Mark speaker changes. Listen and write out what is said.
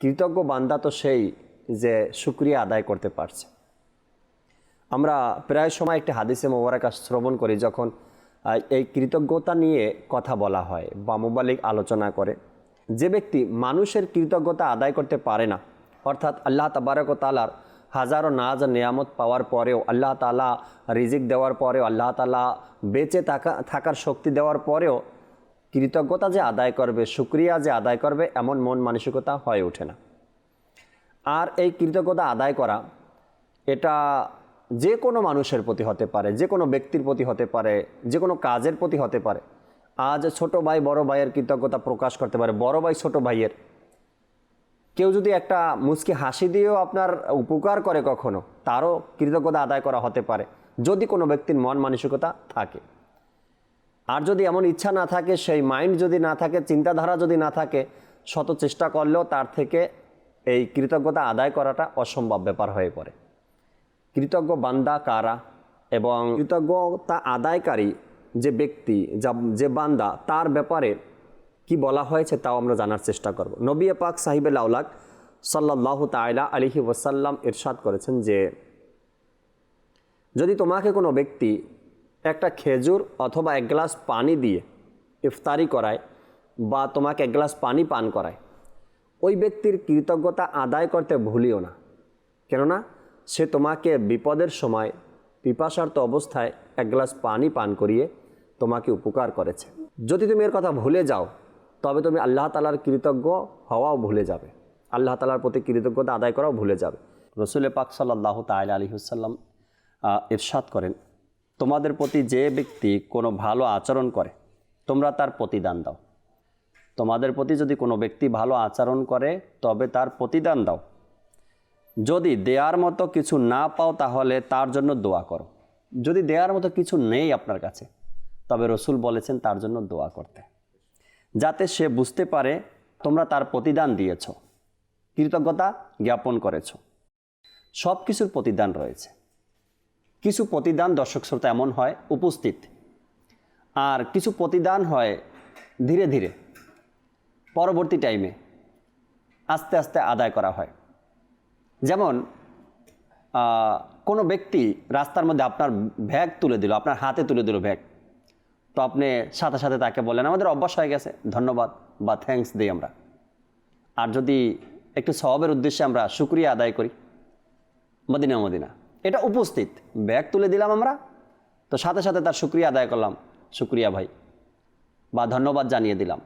Speaker 1: কৃতজ্ঞ বান্দা তো সেই যে সুক্রিয়া আদায় করতে পারছে। আমরা প্রায় সময় একটি হাদিসে মোবারকা শ্রবণ করি যখন এই কৃতজ্ঞতা নিয়ে কথা বলা হয় বা মোবালিক আলোচনা করে। যে ব্যক্তি মানুষের কৃতজ্ঞতা আদায় করতে পারে না, অর্থাৎ আল্লাহ তাবারক তালার হাজারো নাজ নিয়ামত পাওয়ার পরেও, আল্লাহ তালা রিজিক দেওয়ার পরেও, আল্লাহ তালা বেঁচে থাকা, থাকার শক্তি দেওয়ার পরেও কৃতজ্ঞতা যে আদায় করবে, সুক্রিয়া যে আদায় করবে, এমন মন মানসিকতা হয়ে ওঠে না। আর এই কৃতজ্ঞতা আদায় করা, এটা যে কোনো মানুষের প্রতি হতে পারে, যে কোনো ব্যক্তির প্রতি হতে পারে, যে কোনো কাজের প্রতি হতে পারে। আজ ছোট ভাই, বড় ভাইয়ের কৃতজ্ঞতা প্রকাশ করতে পারে, বড় ভাই, ছোট ভাইয়ের। কেউ যদি একটা মুচকি হাসি দিয়েও আপনার উপকার করে কখনো, তারও কৃতজ্ঞতা আদায় করা হতে পারে, যদি কোনো ব্যক্তির মন মানসিকতা থাকে। আর যদি এমন ইচ্ছা না থাকে, সেই মাইন্ড যদি না থাকে, চিন্তাধারা যদি না থাকে, শত চেষ্টা করলেও তার থেকে এই কৃতজ্ঞতা আদায় করাটা অসম্ভব ব্যাপার হয়ে পড়ে। কৃতজ্ঞ বান্দা কারা এবং কৃতজ্ঞতা আদায়কারী যে ব্যক্তি, যা- যে বান্দা, তার ব্যাপারে কি বলা হয়েছে তাও আমরা জানার চেষ্টা করব। নবী পাক সাহিবে লাউলাক সাল্লাহ তাইলা আলিহি ওয়াসাল্লাম ইরশাদ করেছেন যে, যদি তোমাকে কোনো ব্যক্তি একটা খেজুর অথবা এক গ্লাস পানি দিয়ে ইফতারি করায় বা তোমাকে এক গ্লাস পানি পান করায়। ওই ব্যক্তির কৃতজ্ঞতা আদায় করতে ভুলিও না। কেননা সে তোমাকে বিপদের সময় পিপাসার্ত অবস্থায় এক গ্লাস পানি পান করিয়ে তোমাকে উপকার করেছে। যদি তুমি এর কথা ভুলে যাও, তবে তুমি আল্লাহ তালার কৃতজ্ঞ হওয়াও ভুলে যাবে। আল্লাহ তালার প্রতি কৃতজ্ঞতা আদায় করাও ভুলে যাবে। রসুল পাক সাল্লাহ তাইলা আলী হুসাল্লাম ইরশাদ করেন তোমাদের প্রতি যে ব্যক্তি কোনো ভালো আচরণ করে, তোমরা তার প্রতিদান দাও। তোমাদের প্রতি যদি কোনো ব্যক্তি ভালো আচরণ করে, তবে তার প্রতিদান দাও। যদি দেওয়ার মতো কিছু না পাও, তাহলে তার জন্য দোয়া করো। যদি দেওয়ার মতো কিছু নেই আপনার কাছে, তবে রসুল বলেছেন তার জন্য দোয়া করতে। যাতে সে বুঝতে পারে, তোমরা তার প্রতিদান দিয়েছ, কৃতজ্ঞতা জ্ঞাপন করেছ। সব কিছুর প্রতিদান রয়েছে। কিছু প্রতিদান দর্শক শ্রোতা এমন হয়, উপস্থিত। আর কিছু প্রতিদান হয় ধীরে ধীরে, পরবর্তী টাইমে আস্তে আস্তে আদায় করা হয়। যেমন কোনো ব্যক্তি রাস্তার মধ্যে আপনার ব্যাগ তুলে দিল, আপনার হাতে তুলে দিল ব্যাগ তো আপনি সাথে সাথে তাকে বললেন, আমাদের অভ্যাস হয়ে গেছে, ধন্যবাদ বা থ্যাঙ্কস দিই আমরা। আর যদি একটু স্বভাবের উদ্দেশ্যে আমরা শুক্রিয়া আদায় করি, মদিনা মদিনা। এটা উপস্থিত। ব্যাগ তুলে দিলাম আমরা। তো সাথে সাথে তার শুক্রিয়া আদায় করলাম। শুক্রিয়া ভাই। বা ধন্যবাদ জানিয়ে দিলাম।